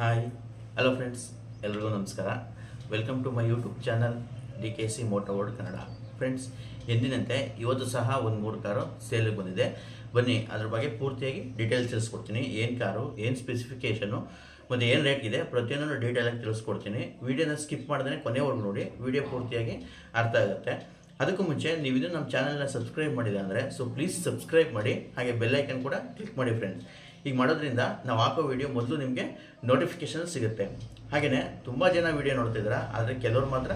Hi hello friends ಎಲ್ರಿಗೂ ನಮಸ್ಕಾರ. Welcome to my YouTube channel D K C moto word Kannada friends ಎಂದಿನಂತೆ ಇವತ್ತು ಸಹ ಒಂದು ಮೂರು ಕಾರು ಸೇಲಿಗೆ ಬಂದಿದೆ. ಬನ್ನಿ, ಅದ್ರ ಬಗ್ಗೆ ಪೂರ್ತಿಯಾಗಿ ಡೀಟೇಲ್ಸ್ ತಿಳಿಸ್ಕೊಡ್ತೀನಿ. ಏನು ಕಾರು, ಏನು ಸ್ಪೆಸಿಫಿಕೇಷನು ಮತ್ತು ಏನು ರೇಟ್ ಇದೆ, ಪ್ರತಿಯೊಂದನ್ನು ಡೀಟೇಲಾಗಿ ತಿಳಿಸ್ಕೊಡ್ತೀನಿ. ವಿಡಿಯೋನ ಸ್ಕಿಪ್ ಮಾಡಿದ್ರೆ ಕೊನೆವರೆಗೂ ನೋಡಿ, ವಿಡಿಯೋ ಪೂರ್ತಿಯಾಗಿ ಅರ್ಥ ಆಗುತ್ತೆ. ಅದಕ್ಕೂ ಮುಂಚೆ ನೀವು ಇದು ನಮ್ಮ ಚಾನಲ್ನ ಸಬ್ಸ್ಕ್ರೈಬ್ ಮಾಡಿದೆ ಅಂದರೆ ಸೊ ಪ್ಲೀಸ್ ಸಬ್ಸ್ಕ್ರೈಬ್ ಮಾಡಿ, ಹಾಗೆ ಬೆಲ್ಲೈಕನ್ ಕೂಡ ಕ್ಲಿಕ್ ಮಾಡಿ ಫ್ರೆಂಡ್ಸ್ ಈಗ ಮಾಡೋದ್ರಿಂದ ನಾವು ಹಾಕೋ ವೀಡಿಯೋ ಮೊದಲು ನಿಮಗೆ ನೋಟಿಫಿಕೇಶನ್ ಸಿಗುತ್ತೆ. ಹಾಗೆಯೇ ತುಂಬ ಜನ ವೀಡಿಯೋ ನೋಡ್ತಿದ್ದೀರಾ, ಆದರೆ ಕೆಲವರು ಮಾತ್ರ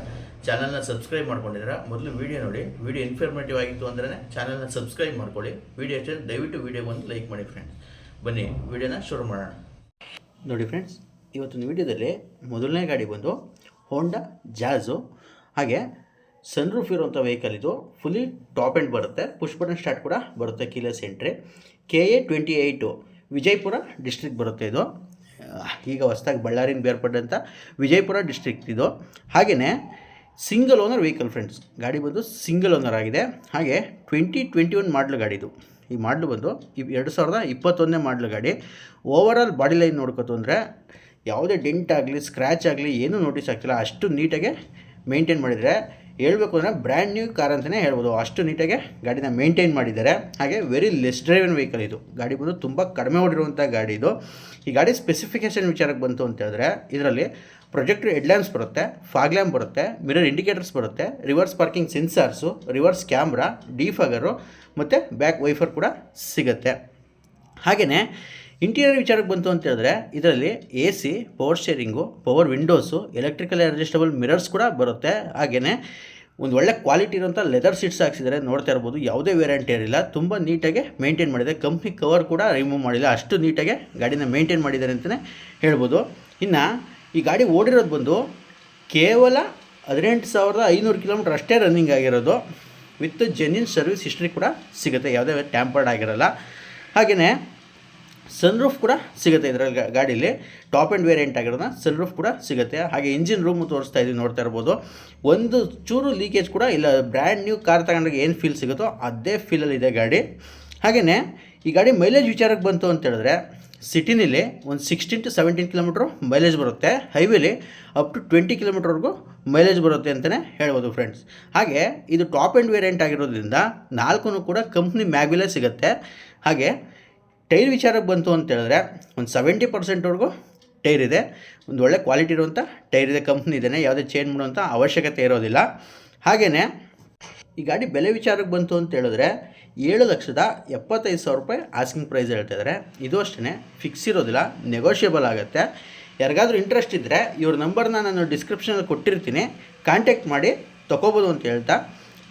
ಚಾನಲ್ನ ಸಬ್ಸ್ಕ್ರೈಬ್ ಮಾಡ್ಕೊಂಡಿದ್ದೀರಾ. ಮೊದಲು ವೀಡಿಯೋ ನೋಡಿ ವೀಡಿಯೋ ಇನ್ಫಾರ್ಮೇಟಿವ್ ಆಗಿತ್ತು ಅಂದ್ರೆ ಚಾನಲ್ನ ಸಬ್ಸ್ಕ್ರೈಬ್ ಮಾಡ್ಕೊಳ್ಳಿ. ವಿಡಿಯೋ ಅಷ್ಟೇ, ದಯವಿಟ್ಟು ವೀಡಿಯೋ ಒಂದು ಲೈಕ್ ಮಾಡಿ ಫ್ರೆಂಡ್ಸ್ ಬನ್ನಿ ವಿಡಿಯೋನ ಶುರು ಮಾಡೋಣ. ನೋಡಿ ಫ್ರೆಂಡ್ಸ್ ಇವತ್ತಿನ ವಿಡಿಯೋದಲ್ಲಿ ಮೊದಲನೇ ಗಾಡಿ ಬಂದು ಹೋಂಡಾ ಜಾಝು ಹಾಗೆ ಸನ್ರೂಫ್ ಇರುವಂಥ ವೆಹಿಕಲ್ ಇದು. ಫುಲ್ಲಿ ಟಾಪ್ ಎಂಡ್ ಬರುತ್ತೆ. ಪುಷ್ಪಟನ್ ಸ್ಟಾರ್ಟ್ ಕೂಡ ಬರುತ್ತೆ keyless entry K A twenty eight Vijayapura district ಬರುತ್ತೆ ಇದು. ಈಗ ಹೊಸ್ದಾಗಿ ಬಳ್ಳಾರಿನ ಬೇರ್ಪಟ್ಟಂಥ ವಿಜಯಪುರ ಡಿಸ್ಟ್ರಿಕ್ಟ್ ಇದು. ಹಾಗೆಯೇ ಸಿಂಗಲ್ ಓನರ್ ವೆಹಿಕಲ್ ಫ್ರೆಂಡ್ಸ್ ಗಾಡಿ ಬಂದು ಸಿಂಗಲ್ ಓನರ್ ಆಗಿದೆ. ಹಾಗೆ ಟ್ವೆಂಟಿ ಟ್ವೆಂಟಿ ಒನ್ ಮಾಡಲು ಗಾಡಿ ಇದು. ಈ ಮಾಡಲು ಬಂದು ಎರಡು ಸಾವಿರದ ಇಪ್ಪತ್ತೊಂದನೇ ಮಾಡಲು ಗಾಡಿ. ಓವರಾಲ್ ಬಾಡಿ ಲೈನ್ ನೋಡ್ಕೋತು ಅಂದರೆ ಯಾವುದೇ ಡೆಂಟ್ ಆಗಲಿ ಸ್ಕ್ರ್ಯಾಚ್ ಆಗಲಿ, ಏನೂ ನೋಟಿಸ್ ಆಗ್ತಿಲ್ಲ. ಅಷ್ಟು ನೀಟಾಗೆ ಮೇಂಟೈನ್ ಮಾಡಿದರೆ ಹೇಳ್ಬೇಕು ಅಂದರೆ ಬ್ರ್ಯಾಂಡ್ ನ್ಯೂ ಕಾರ್ ಅಂತಲೇ ಹೇಳ್ಬೋದು. ಅಷ್ಟು ನೀಟಾಗಿ ಗಾಡಿನ ಮೇಂಟೈನ್ ಮಾಡಿದ್ದಾರೆ. ಹಾಗೆ ವೆರಿ ಲೆಸ್ ಡ್ರೈವನ್ ವೆಹಿಕಲ್ ಇದು. ಗಾಡಿ ಬಂದು ತುಂಬ ಕಡಿಮೆ ಓಡಿರುವಂಥ ಗಾಡಿ ಇದು. ಈ ಗಾಡಿ ಸ್ಪೆಸಿಫಿಕೇಷನ್ ವಿಚಾರಕ್ಕೆ ಬಂತು ಅಂತ ಹೇಳಿದ್ರೆ, ಇದರಲ್ಲಿ ಪ್ರೊಜೆಕ್ಟ್ ಹೆಡ್ಲ್ಯಾಂಪ್ಸ್ ಬರುತ್ತೆ ಫಾಗ್ ಲ್ಯಾಂಪ್ ಬರುತ್ತೆ ಮಿರರ್ ಇಂಡಿಕೇಟರ್ಸ್ ಬರುತ್ತೆ reverse parking sensors reverse camera defogger ಮತ್ತು ಬ್ಯಾಕ್ ವೈಫರ್ ಕೂಡ ಸಿಗುತ್ತೆ. ಹಾಗೆಯೇ ಇಂಟೀರಿಯರ್ ವಿಚಾರಕ್ಕೆ ಬಂತು ಅಂತ ಹೇಳಿದ್ರೆ, ಇದರಲ್ಲಿ A C power steering power windows electrical adjustable mirrors ಕೂಡ ಬರುತ್ತೆ. ಹಾಗೆಯೇ ಒಂದು ಒಳ್ಳೆ ಕ್ವಾಲಿಟಿ ಇರೋಂಥ ಲೆದರ್ ಸೀಟ್ಸ್ ಹಾಕ್ಸಿದ್ದಾರೆ. ನೋಡ್ತಾ ಇರ್ಬೋದು, ಯಾವುದೇ ವ್ಯಾರಂಟಿ ಇರಲಿಲ್ಲ ತುಂಬ ನೀಟಾಗಿ ಮೇಂಟೈನ್ ಮಾಡಿದೆ. ಕಂಪ್ನಿ ಕವರ್ ಕೂಡ ರಿಮೂವ್ ಮಾಡಿಲ್ಲ. ಅಷ್ಟು ನೀಟಾಗಿ ಗಾಡಿನ ಮೇಂಟೈನ್ ಮಾಡಿದ್ದಾರೆ ಅಂತಲೇ ಹೇಳ್ಬೋದು. ಇನ್ನು ಈ ಗಾಡಿ ಓಡಿರೋದು ಬಂದು ಕೇವಲ ಹದಿನೆಂಟು ಸಾವಿರದ ಐನೂರು ಕಿಲೋಮೀಟ್ರ್ ಅಷ್ಟೇ ರನ್ನಿಂಗ್ ಆಗಿರೋದು. ವಿತ್ ಜೆನ್ಯೂನ್ ಸರ್ವಿಸ್ ಹಿಸ್ಟ್ರಿ ಕೂಡ ಸಿಗುತ್ತೆ. ಯಾವುದೇ ಟ್ಯಾಂಪರ್ಡ್ ಆಗಿರಲ್ಲ. ಹಾಗೆಯೇ ಸನ್ರೂಫ್ ಕೂಡ ಸಿಗುತ್ತೆ ಇದರಲ್ಲಿ ಗಾಡೀಲಿ. ಟಾಪ್ ಆ್ಯಂಡ್ ವೇರಿಯಂಟ್ ಆಗಿರೋದ ಸನ್ರೂಫ್ ಕೂಡ ಸಿಗುತ್ತೆ. ಹಾಗೆ ಇಂಜಿನ್ ರೂಮ್ ತೋರಿಸ್ತಾ ಇದ್ದೀವಿ ನೋಡ್ತಾ ಇರ್ಬೋದು. ಒಂದು ಚೂರು ಲೀಕೇಜ್ ಕೂಡ ಇಲ್ಲ. ಬ್ರ್ಯಾಂಡ್ ನ್ಯೂ ಕಾರ್ ತಗೊಂಡಾಗ ಏನು ಫೀಲ್ ಸಿಗುತ್ತೋ ಅದೇ ಫೀಲಲ್ಲಿ ಇದೆ ಗಾಡಿ. ಹಾಗೆಯೇ ಈ ಗಾಡಿ ಮೈಲೇಜ್ ವಿಚಾರಕ್ಕೆ ಬಂತು ಅಂತ ಹೇಳಿದ್ರೆ ಸಿಟಿನಲ್ಲಿ ಒಂದು sixteen to seventeen kilometre mileage ಬರುತ್ತೆ. ಹೈವೇಲಿ ಅಪ್ ಟು ಟ್ವೆಂಟಿ ಕಿಲೋಮೀಟ್ರ್ವರೆಗೂ ಮೈಲೇಜ್ ಬರುತ್ತೆ ಅಂತಲೇ ಹೇಳ್ಬೋದು ಫ್ರೆಂಡ್ಸ್ ಹಾಗೆ ಇದು ಟಾಪ್ ಆ್ಯಂಡ್ ವೇರಿಯಂಟ್ ಆಗಿರೋದ್ರಿಂದ ನಾಲ್ಕು ಕೂಡ ಕಂಪ್ನಿ ಮ್ಯಾಗ್ವಿಲೇ ಸಿಗುತ್ತೆ. ಹಾಗೆ ಟೈರ್ ವಿಚಾರಕ್ಕೆ ಬಂತು ಅಂತ ಹೇಳಿದ್ರೆ ಒಂದು ಸೆವೆಂಟಿ ಪರ್ಸೆಂಟ್ವರೆಗೂ ಟೈರ್ ಇದೆ. ಒಂದು ಒಳ್ಳೆ ಕ್ವಾಲಿಟಿ ಇರುವಂಥ ಟೈರ್ ಇದೆ ಕಂಪ್ನಿ ಇದೆ ಯಾವುದೇ ಚೇಂಜ್ ಮಾಡುವಂಥ ಅವಶ್ಯಕತೆ ಇರೋದಿಲ್ಲ. ಹಾಗೆಯೇ ಈ ಗಾಡಿ ಬೆಲೆ ವಿಚಾರಕ್ಕೆ ಬಂತು ಅಂತ ಹೇಳಿದ್ರೆ ಏಳು ಲಕ್ಷದ ಎಪ್ಪತ್ತೈದು ಸಾವಿರ ರೂಪಾಯಿ ಆಸ್ಕಿಂಗ್ ಪ್ರೈಸ್ ಹೇಳ್ತಾ ಇದ್ದಾರೆ ಇದು ಅಷ್ಟೇ ಫಿಕ್ಸ್ ಇರೋದಿಲ್ಲ ನೆಗೋಷಿಯಬಲ್ ಆಗುತ್ತೆ. ಯಾರಿಗಾದ್ರೂ ಇಂಟ್ರೆಸ್ಟ್ ಇದ್ದರೆ ಇವ್ರ ನಂಬರ್ನ ನಾನು ಡಿಸ್ಕ್ರಿಪ್ಷನಲ್ಲಿ ಕೊಟ್ಟಿರ್ತೀನಿ. ಕಾಂಟ್ಯಾಕ್ಟ್ ಮಾಡಿ ತೊಗೋಬೋದು ಅಂತ ಹೇಳ್ತಾ.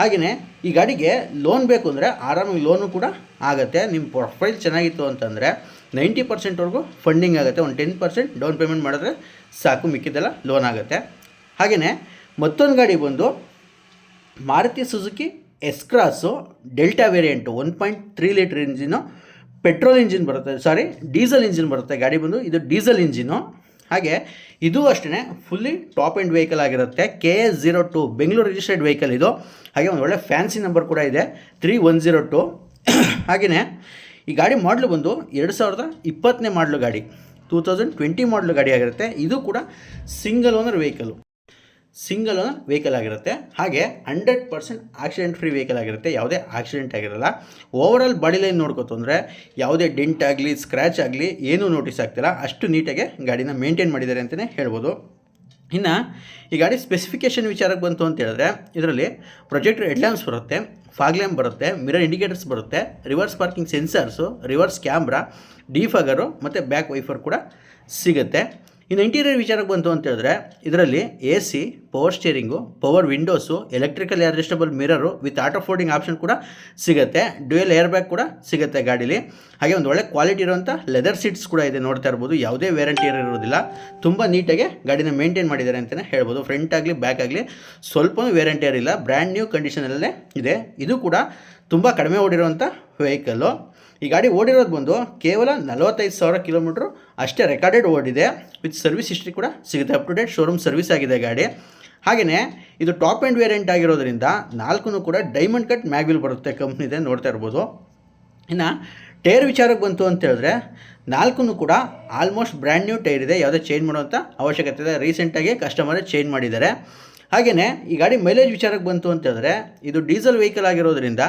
ಹಾಗೆಯೇ ಈ ಗಾಡಿಗೆ ಲೋನ್ ಬೇಕು ಅಂದರೆ ಆರಾಮಾಗಿ ಲೋನು ಕೂಡ ಆಗುತ್ತೆ. ನಿಮ್ಮ ಪ್ರೊಫೈಲ್ ಚೆನ್ನಾಗಿತ್ತು ಅಂತಂದರೆ ನೈಂಟಿ ಪರ್ಸೆಂಟ್ವರೆಗೂ ಫಂಡಿಂಗ್ ಆಗುತ್ತೆ. ಒಂದು ಟೆನ್ ಪರ್ಸೆಂಟ್ ಡೌನ್ ಪೇಮೆಂಟ್ ಮಾಡಿದ್ರೆ ಸಾಕು, ಮಿಕ್ಕಿದ್ದೆಲ್ಲ ಲೋನ್ ಆಗುತ್ತೆ. ಹಾಗೆಯೇ ಮತ್ತೊಂದು ಗಾಡಿ ಬಂದು Maruti Suzuki S cross Delta variant one point three litre engine, petrol engine ಬರುತ್ತೆ ಸಾರಿ ಡೀಸೆಲ್ ಇಂಜಿನ್ ಬರುತ್ತೆ ಗಾಡಿ ಬಂದು. ಇದು ಡೀಸೆಲ್ ಇಂಜಿನು. ಹಾಗೆ ಇದು ಅಷ್ಟೇ ಫುಲ್ಲಿ ಟಾಪ್ ಎಂಡ್ ವೆಹಿಕಲ್ ಆಗಿರುತ್ತೆ. K S zero two Bengaluru registered vehicle ಇದು. ಹಾಗೆ ಒಂದು ಒಳ್ಳೆ ಫ್ಯಾನ್ಸಿ ನಂಬರ್ ಕೂಡ ಇದೆ ತ್ರೀ ಒನ್ ಜೀರೋ ಟು ಹಾಗೆಯೇ ಈ ಗಾಡಿ ಮಾಡಲು ಬಂದು ಎರಡು ಸಾವಿರದ ಇಪ್ಪತ್ತನೇ ಮಾಡಲು ಗಾಡಿ ಟೂ ತೌಸಂಡ್ ಟ್ವೆಂಟಿ ಮಾಡಲು ಗಾಡಿ ಆಗಿರುತ್ತೆ. ಇದು ಕೂಡ single owner vehicle single owner vehicle ಆಗಿರುತ್ತೆ. ಹಾಗೆ hundred percent accident free vehicle ಆಗಿರುತ್ತೆ. ಯಾವುದೇ ಆಕ್ಸಿಡೆಂಟ್ ಆಗಿರಲ್ಲ. ಓವರಾಲ್ ಬಾಡಿ ಲೈನ್ ನೋಡ್ಕೋತಂದರೆ ಯಾವುದೇ ಡೆಂಟ್ ಆಗಲಿ ಸ್ಕ್ರ್ಯಾಚ್ ಆಗಲಿ ಏನೂ ನೋಟಿಸ್ ಆಗ್ತಿಲ್ಲ. ಅಷ್ಟು ನೀಟಾಗಿ ಗಾಡಿನ ಮೇಂಟೈನ್ ಮಾಡಿದ್ದಾರೆ ಅಂತಲೇ ಹೇಳ್ಬೋದು. ಇನ್ನು ಈ ಗಾಡಿ ಸ್ಪೆಸಿಫಿಕೇಷನ್ ವಿಚಾರಕ್ಕೆ ಬಂತು ಅಂತ ಹೇಳಿದ್ರೆ, ಇದರಲ್ಲಿ ಪ್ರೊಜೆಕ್ಟರ್ ಹೆಡ್ಲ್ಯಾಂಪ್ಸ್ ಬರುತ್ತೆ ಫಾಗ್ ಲ್ಯಾಂಪ್ ಬರುತ್ತೆ ಮಿರರ್ ಇಂಡಿಕೇಟರ್ಸ್ ಬರುತ್ತೆ reverse parking sensors reverse camera defogger ಮತ್ತು ಬ್ಯಾಕ್ ವೈಫರ್ ಕೂಡ ಸಿಗುತ್ತೆ. ಇನ್ನು ಇಂಟೀರಿಯರ್ ವಿಚಾರಕ್ಕೆ ಬಂತು ಅಂತ ಹೇಳಿದ್ರೆ, ಇದರಲ್ಲಿ A C power steering, power windows, electrical adjustable mirror with auto folding option ಕೂಡ ಸಿಗುತ್ತೆ. ಡ್ಯೂಯಲ್ ಏರ್ ಬ್ಯಾಗ್ ಕೂಡ ಸಿಗುತ್ತೆ ಗಾಡೀಲಿ. ಹಾಗೆ ಒಂದು ಒಳ್ಳೆ ಕ್ವಾಲಿಟಿ ಇರುವಂಥ ಲೆದರ್ ಸೀಟ್ಸ್ ಕೂಡ ಇದೆ ನೋಡ್ತಾ ಇರ್ಬೋದು. ಯಾವುದೇ ವ್ಯಾರಂಟಿ ಇರೋದಿಲ್ಲ. ತುಂಬ ನೀಟಾಗಿ ಗಾಡಿನ ಮೇಂಟೈನ್ ಮಾಡಿದ್ದಾರೆ ಅಂತಲೇ ಹೇಳ್ಬೋದು. ಫ್ರಂಟ್ ಆಗಲಿ, ಬ್ಯಾಕ್ ಆಗಲಿ ಸ್ವಲ್ಪ ವ್ಯಾರಂಟಿ ಇರಲಿಲ್ಲ ಬ್ರ್ಯಾಂಡ್ ನ್ಯೂ ಕಂಡೀಷನಲ್ಲೇ ಇದೆ. ಇದು ಕೂಡ ತುಂಬ ಕಡಿಮೆ ಓಡಿರುವಂಥ ವೆಹಿಕಲ್ಲು. ಈ ಗಾಡಿ ಓಡಿರೋದು ಬಂದು ಕೇವಲ ನಲವತ್ತೈದು ಸಾವಿರ ಕಿಲೋಮೀಟ್ರು ಅಷ್ಟೇ ರೆಕಾರ್ಡೆಡ್ ಓಡಿದೆ. ವಿತ್ ಸರ್ವಿಸ್ ಹಿಸ್ಟ್ರಿ ಕೂಡ ಸಿಗುತ್ತೆ. Up to date showroom service ಆಗಿದೆ ಗಾಡಿ. ಹಾಗೆಯೇ ಇದು ಟಾಪ್ ಆ್ಯಂಡ್ ವೇರಿಯಂಟ್ ಆಗಿರೋದ್ರಿಂದ ನಾಲ್ಕು ಕೂಡ ಡೈಮಂಡ್ ಕಟ್ ಮ್ಯಾಗ್ವಿಲ್ ಬರುತ್ತೆ ಕಂಪ್ನಿದೆ ನೋಡ್ತಾ ಇರ್ಬೋದು. ಇನ್ನು ಟೈರ್ ವಿಚಾರಕ್ಕೆ ಬಂತು ಅಂತ ಹೇಳಿದ್ರೆ ನಾಲ್ಕು ಕೂಡ ಆಲ್ಮೋಸ್ಟ್ ಬ್ರ್ಯಾಂಡ್ ನ್ಯೂ ಟೈರ್ ಇದೆ. ಯಾವುದೇ ಚೇಂಜ್ ಮಾಡುವಂಥ ಅವಶ್ಯಕತೆ ಇದೆ ರೀಸೆಂಟಾಗಿ ಕಸ್ಟಮರೇ ಚೇಂಜ್ ಮಾಡಿದ್ದಾರೆ. ಹಾಗೆಯೇ ಈ ಗಾಡಿ ಮೈಲೇಜ್ ವಿಚಾರಕ್ಕೆ ಬಂತು ಅಂತ ಹೇಳಿದ್ರೆ ಇದು ಡೀಸೆಲ್ ವೆಹಿಕಲ್ ಆಗಿರೋದ್ರಿಂದ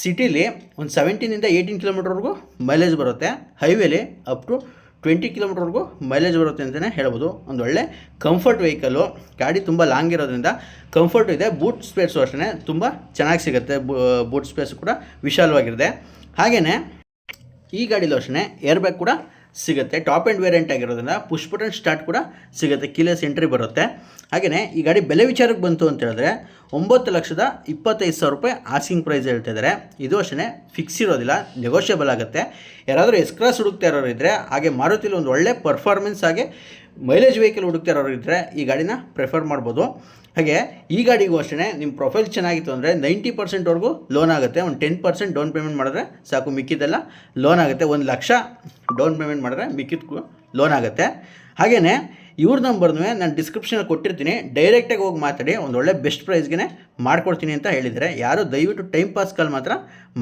ಸಿಟಿಲಿ ಒಂದು ಸೆವೆಂಟೀನಿಂದ ಏಯ್ಟೀನ್ ಕಿಲೋಮೀಟರ್ವರೆಗೂ ಮೈಲೇಜ್ ಬರುತ್ತೆ. ಹೈವೇಲಿ ಅಪ್ ಟು ಟ್ವೆಂಟಿ ಕಿಲೋಮೀಟರ್ವರೆಗೂ ಮೈಲೇಜ್ ಬರುತ್ತೆ ಅಂತಲೇ ಹೇಳ್ಬೋದು. ಒಂದು ಒಳ್ಳೆ ಕಂಫರ್ಟ್ ವೆಹಿಕಲ್ಲು ಗಾಡಿ ತುಂಬ ಲಾಂಗ್ ಇರೋದ್ರಿಂದ ಕಂಫರ್ಟ್ ಇದೆ. ಬೂಟ್ ಸ್ಪೇಸು ಅಷ್ಟೇ ತುಂಬ ಚೆನ್ನಾಗಿ ಸಿಗುತ್ತೆ. ಬೂಟ್ ಸ್ಪೇಸ್ ಕೂಡ ವಿಶಾಲವಾಗಿರುತ್ತೆ ಹಾಗೆಯೇ ಈ ಗಾಡಿಲೂ ಅಷ್ಟೇ ಏರ್ ಬ್ಯಾಗ್ ಕೂಡ ಸಿಗುತ್ತೆ. ಟಾಪ್ ಆ್ಯಂಡ್ ವೇರಿಯಂಟ್ ಆಗಿರೋದ್ರಿಂದ ಪುಷ್ ಬಟನ್ ಸ್ಟಾರ್ಟ್ ಕೂಡ ಸಿಗುತ್ತೆ. ಕೀಲೆಸ್ ಎಂಟ್ರಿ ಬರುತ್ತೆ. ಹಾಗೆಯೇ ಈ ಗಾಡಿ ಬೆಲೆ ವಿಚಾರಕ್ಕೆ ಬಂತು ಅಂತ ಹೇಳಿದ್ರೆ ಒಂಬತ್ತು ಲಕ್ಷದ ಇಪ್ಪತ್ತೈದು ಸಾವಿರ ರೂಪಾಯಿ ಆಸ್ಕಿಂಗ್ ಪ್ರೈಸ್ ಹೇಳ್ತಾ ಇದ್ದಾರೆ. ಇದು ಅಷ್ಟೇ ಫಿಕ್ಸ್ ಇರೋದಿಲ್ಲ ನೆಗೋಷಿಯಬಲ್ ಆಗುತ್ತೆ. ಯಾರಾದರೂ ಎಸ್ಕ್ರಾಸ್ ಹುಡುಕ್ತಾ ಇರೋರು ಇದ್ದರೆ ಹಾಗೆ ಮಾರುತಿಲಿ ಒಂದು ಒಳ್ಳೆ ಪರ್ಫಾರ್ಮೆನ್ಸ್ ಹಾಗೆ ಮೈಲೇಜ್ ವೆಹಿಕಲ್ ಹುಡುಕ್ತಾ ಇರೋರು ಇದ್ದರೆ ಈ ಗಾಡಿನ ಪ್ರಿಫರ್ ಮಾಡ್ಬೋದು. ಹಾಗೆ ಈ ಗಾಡಿಗೂ ಅಷ್ಟೇ ನಿಮ್ಮ ಪ್ರೊಫೈಲ್ ಚೆನ್ನಾಗಿತ್ತು ಅಂದರೆ ನೈಂಟಿ ಪರ್ಸೆಂಟ್ವರೆಗೂ ಲೋನ್ ಆಗುತ್ತೆ. ಒಂದು ಟೆನ್ ಪರ್ಸೆಂಟ್ ಡೌನ್ ಪೇಮೆಂಟ್ ಮಾಡಿದ್ರೆ ಸಾಕು, ಮಿಕ್ಕಿದ್ದೆಲ್ಲ ಲೋನ್ ಆಗುತ್ತೆ. ಒಂದು ಲಕ್ಷ ಡೌನ್ ಪೇಮೆಂಟ್ ಮಾಡಿದ್ರೆ ಮಿಕ್ಕಿದ ಲೋನ್ ಆಗುತ್ತೆ. ಹಾಗೆಯೇ ಇವ್ರ ನಂಬರ್ನೂ ನಾನು ಡಿಸ್ಕ್ರಿಪ್ಷನಲ್ಲಿ ಕೊಟ್ಟಿರ್ತೀನಿ. ಡೈರೆಕ್ಟಾಗಿ ಹೋಗಿ ಮಾತಾಡಿ, ಒಂದು ಒಳ್ಳೆ ಬೆಸ್ಟ್ ಪ್ರೈಸ್ಗೆ ಮಾಡ್ಕೊಡ್ತೀನಿ ಅಂತ ಹೇಳಿದರೆ ಯಾರು ದಯವಿಟ್ಟು ಟೈಮ್ ಪಾಸ್ ಕಾಲ್ ಮಾತ್ರ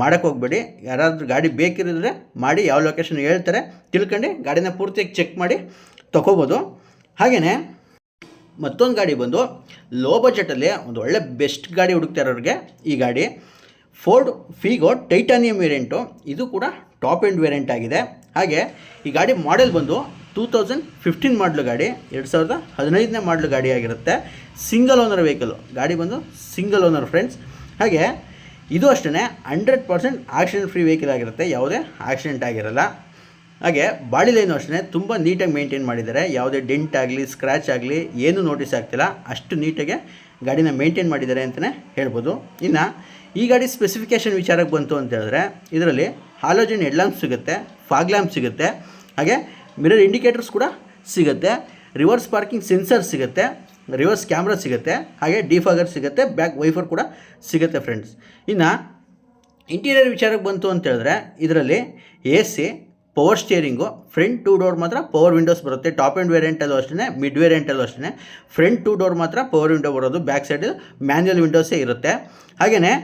ಮಾಡೋಕ್ಕೆ ಹೋಗ್ಬೇಡಿ. ಯಾರಾದರೂ ಗಾಡಿ ಬೇಕಿರಿದ್ರೆ ಮಾಡಿ, ಯಾವ ಲೊಕೇಶನ್ ಹೇಳ್ತಾರೆ ತಿಳ್ಕೊಂಡು, ಗಾಡಿನ ಪೂರ್ತಿಯಾಗಿ ಚೆಕ್ ಮಾಡಿ. ತೊಗೋಬೋದು ಹಾಗೆಯೇ ಮತ್ತೊಂದು ಗಾಡಿ ಬಂದು ಲೋ ಬಜೆಟಲ್ಲಿ ಒಂದು ಒಳ್ಳೆ ಬೆಸ್ಟ್ ಗಾಡಿ ಹುಡುಕ್ತಾ ಇರೋರಿಗೆ ಈ ಗಾಡಿ. ಫೋರ್ಡ್ ಫೀಗೋ ಟೈಟಾನಿಯಂ ವೇರಿಯಂಟು ಇದು ಕೂಡ ಟಾಪ್ ಎಂಡ್ ವೇರಿಯಂಟ್ ಆಗಿದೆ. ಹಾಗೆ ಈ ಗಾಡಿ ಮಾಡೆಲ್ ಬಂದು ಟೂ ತೌಸಂಡ್ ಫಿಫ್ಟೀನ್ ಮಾಡಲು ಗಾಡಿ, ಎರಡು ಸಾವಿರದ ಹದಿನೈದನೇ ಮಾಡಲು ಗಾಡಿ ಆಗಿರುತ್ತೆ. ಸಿಂಗಲ್ ಓನರ್ ವೆಹಿಕಲ್ ಗಾಡಿ ಬಂದು ಸಿಂಗಲ್ ಓನರ್ ಫ್ರೆಂಡ್ಸ್ ಹಾಗೆ ಇದು ಅಷ್ಟೇ hundred percent accident free vehicle ಆಗಿರುತ್ತೆ. ಯಾವುದೇ ಆಕ್ಸಿಡೆಂಟ್ ಆಗಿರಲ್ಲ. ಹಾಗೆ ಬಾಡಿ ಲೈನು ಅಷ್ಟೇ ತುಂಬ ನೀಟಾಗಿ ಮೇಂಟೈನ್ ಮಾಡಿದ್ದಾರೆ. ಯಾವುದೇ ಡೆಂಟ್ ಆಗಲಿ, ಸ್ಕ್ರ್ಯಾಚ್ ಆಗಲಿ, ಏನೂ ನೋಟಿಸ್ ಆಗ್ತಿಲ್ಲ. ಅಷ್ಟು ನೀಟಾಗೆ ಗಾಡಿನ ಮೇಂಟೈನ್ ಮಾಡಿದ್ದಾರೆ ಅಂತಲೇ ಹೇಳ್ಬೋದು. ಇನ್ನು ಈ ಗಾಡಿ ಸ್ಪೆಸಿಫಿಕೇಷನ್ ವಿಚಾರಕ್ಕೆ ಬಂತು ಅಂತ ಹೇಳಿದ್ರೆ, ಇದರಲ್ಲಿ ಹಾಲೋಜನ್ ಹೆಡ್ಲ್ಯಾಂಪ್ ಸಿಗುತ್ತೆ, ಫಾಗ್ ಲ್ಯಾಂಪ್ ಸಿಗುತ್ತೆ, ಹಾಗೆ ಮಿರರ್ ಇಂಡಿಕೇಟರ್ಸ್ ಕೂಡ ಸಿಗುತ್ತೆ, ರಿವರ್ಸ್ ಪಾರ್ಕಿಂಗ್ ಸೆನ್ಸರ್ ಸಿಗುತ್ತೆ, ರಿವರ್ಸ್ ಕ್ಯಾಮ್ರಾ ಸಿಗುತ್ತೆ, ಹಾಗೆ ಡಿಫಾಗರ್ ಸಿಗುತ್ತೆ, ಬ್ಯಾಕ್ ವೈಫರ್ ಕೂಡ ಸಿಗುತ್ತೆ ಫ್ರೆಂಡ್ಸ್. ಇನ್ನು ಇಂಟೀರಿಯರ್ ವಿಚಾರಕ್ಕೆ ಬಂತು ಅಂತ ಹೇಳಿದ್ರೆ, ಇದರಲ್ಲಿ A C power steering front two door ಮಾತ್ರ ಪವರ್ ವಿಂಡೋಸ್ ಬರುತ್ತೆ. ಟಾಪ್ ಆ್ಯಂಡ್ ವೇರಿಯಂಟಲ್ಲೂ ಅಷ್ಟೇ ಮಿಡ್ ವೇರಿಯಂಟಲ್ಲೂ ಅಷ್ಟೇ ಫ್ರಂಟ್ ಟೂ ಡೋರ್ ಮಾತ್ರ ಪವರ್ ವಿಂಡೋ ಬರೋದು. ಬ್ಯಾಕ್ ಸೈಡ್ ಮ್ಯಾನ್ಯಲ್ ವಿಂಡೋಸೇ ಇರುತ್ತೆ. ಹಾಗೆಯೇ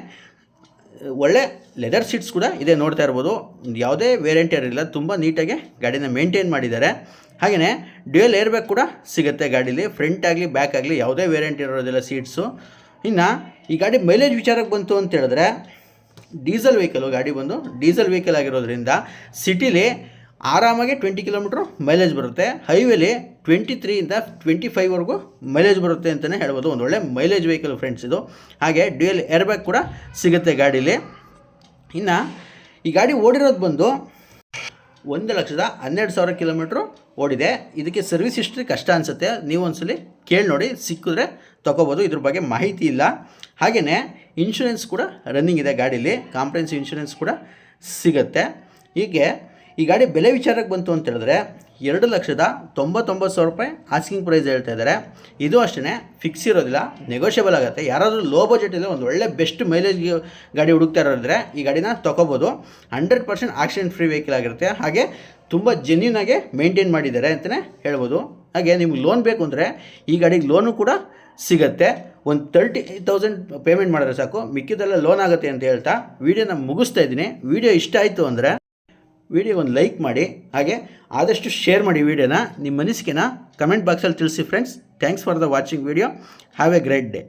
ಒಳ್ಳೆ ಲೆದರ್ ಸೀಟ್ಸ್ ಕೂಡ ಇದೆ ನೋಡ್ತಾ ಇರ್ಬೋದು. ಯಾವುದೇ ವೇರಿಯಂಟ್ ಇರಲಿಲ್ಲ ತುಂಬ ನೀಟಾಗಿ ಗಾಡಿನ ಮೇಂಟೈನ್ ಮಾಡಿದ್ದಾರೆ. ಹಾಗೆಯೇ ಡ್ಯೂಯಲ್ ಏರ್ ಬ್ಯಾಗ್ ಕೂಡ ಸಿಗುತ್ತೆ ಗಾಡೀಲಿ. ಫ್ರಂಟ್ ಆಗಲಿ ಬ್ಯಾಕ್ ಆಗಲಿ, ಯಾವುದೇ ವೇರಿಯಂಟ್ ಇರೋದಿಲ್ಲ ಸೀಟ್ಸು ಇನ್ನು, ಈ ಗಾಡಿ ಮೈಲೇಜ್ ವಿಚಾರಕ್ಕೆ ಬಂತು ಅಂತ ಹೇಳಿದ್ರೆ ಡೀಸೆಲ್ ವೆಹಿಕಲು ಗಾಡಿ ಬಂದು ಡೀಸೆಲ್ ವೆಹಿಕಲ್ ಆಗಿರೋದ್ರಿಂದ ಸಿಟಿಲಿ ಆರಾಮಾಗಿ ಟ್ವೆಂಟಿ ಕಿಲೋಮೀಟ್ರ್ ಮೈಲೇಜ್ ಬರುತ್ತೆ. ಹೈವೇಲಿ ಟ್ವೆಂಟಿ ತ್ರೀಯಿಂದ ಟ್ವೆಂಟಿ ಫೈವ್ವರೆಗೂ ಮೈಲೇಜ್ ಬರುತ್ತೆ ಅಂತಲೇ ಹೇಳ್ಬೋದು. ಒಂದು ಒಳ್ಳೆ ಮೈಲೇಜ್ ವೆಹಿಕಲ್ ಫ್ರೆಂಡ್ಸ್ ಇದು. ಹಾಗೆ ಡ್ಯೂಯಲ್ ಏರ್ ಬ್ಯಾಗ್ ಕೂಡ ಸಿಗುತ್ತೆ ಗಾಡೀಲಿ. ಇನ್ನು ಈ ಗಾಡಿ ಓಡಿರೋದು ಬಂದು ಒಂದು ಲಕ್ಷದ ಹನ್ನೆರಡು ಸಾವಿರ ಕಿಲೋಮೀಟ್ರು ಓಡಿದೆ. ಇದಕ್ಕೆ ಸರ್ವಿಸ್ ಹಿಸ್ಟ್ರಿ ಕಷ್ಟ ಅನಿಸುತ್ತೆ. ನೀವು ಒಂದ್ಸಲಿ ಕೇಳಿ ನೋಡಿ, ಸಿಕ್ಕಿದ್ರೆ ತೊಗೋಬೋದು. ಇದ್ರ ಬಗ್ಗೆ ಮಾಹಿತಿ ಇಲ್ಲ. ಹಾಗೆಯೇ ಇನ್ಶೂರೆನ್ಸ್ ಕೂಡ ರನ್ನಿಂಗ್ ಇದೆ ಗಾಡೀಲಿ. ಕಾಂಪ್ರೆನ್ಸ್ ಇನ್ಶೂರೆನ್ಸ್ ಕೂಡ ಸಿಗುತ್ತೆ. ಹೀಗೆ ಈ ಗಾಡಿ ಬೆಲೆ ವಿಚಾರಕ್ಕೆ ಬಂತು ಅಂತ ಹೇಳಿದ್ರೆ ಎರಡು ಲಕ್ಷದ ತೊಂಬತ್ತೊಂಬತ್ತು ಸಾವಿರ ರೂಪಾಯಿ ಆಸ್ಕಿಂಗ್ ಪ್ರೈಸ್ ಹೇಳ್ತಾ ಇದ್ದಾರೆ. ಇದು ಅಷ್ಟೇ ಫಿಕ್ಸ್ ಇರೋದಿಲ್ಲ ನೆಗೋಷಿಯಬಲ್ ಆಗುತ್ತೆ. ಯಾರಾದರೂ ಲೋ ಬಜೆಟಲ್ಲಿ ಒಂದು ಒಳ್ಳೆ ಬೆಸ್ಟ್ ಮೈಲೇಜ್ ಗಾಡಿ ಹುಡುಕ್ತಾ ಇರೋದ್ರೆ ಈ ಗಾಡಿನ ತೊಗೋಬೋದು. Hundred percent accident free vehicle ಆಗಿರುತ್ತೆ. ಹಾಗೆ ತುಂಬ ಜೆನ್ಯೂನ್ ಆಗಿ ಮೇಂಟೈನ್ ಮಾಡಿದ್ದಾರೆ ಅಂತಲೇ ಹೇಳ್ಬೋದು. ಹಾಗೆ ನಿಮ್ಗೆ ಲೋನ್ ಬೇಕು ಅಂದರೆ ಈ ಗಾಡಿಗೆ ಲೋನು ಕೂಡ ಸಿಗುತ್ತೆ. ಒಂದು ತರ್ಟಿ ತೌಸಂಡ್ ಪೇಮೆಂಟ್ ಮಾಡಿದ್ರೆ ಸಾಕು. ಮಿಕ್ಕಿದೆಲ್ಲ ಲೋನ್ ಆಗುತ್ತೆ ಅಂತ ಹೇಳ್ತಾ ವೀಡಿಯೋನ ಮುಗಿಸ್ತಾ ಇದ್ದೀನಿ. ವೀಡಿಯೋ ಇಷ್ಟ ಆಯಿತು ಅಂದರೆ ವಿಡಿಯೋ ಒಂದು ಲೈಕ್ ಮಾಡಿ, ಹಾಗೆ ಆದಷ್ಟು ಶೇರ್ ಮಾಡಿ ವೀಡಿಯೋನ. ನಿಮ್ಮ ಮನಸ್ಸಿಗೆನ ಕಮೆಂಟ್ ಬಾಕ್ಸಲ್ಲಿ ತಿಳಿಸಿ friends thanks for the watching video have a great day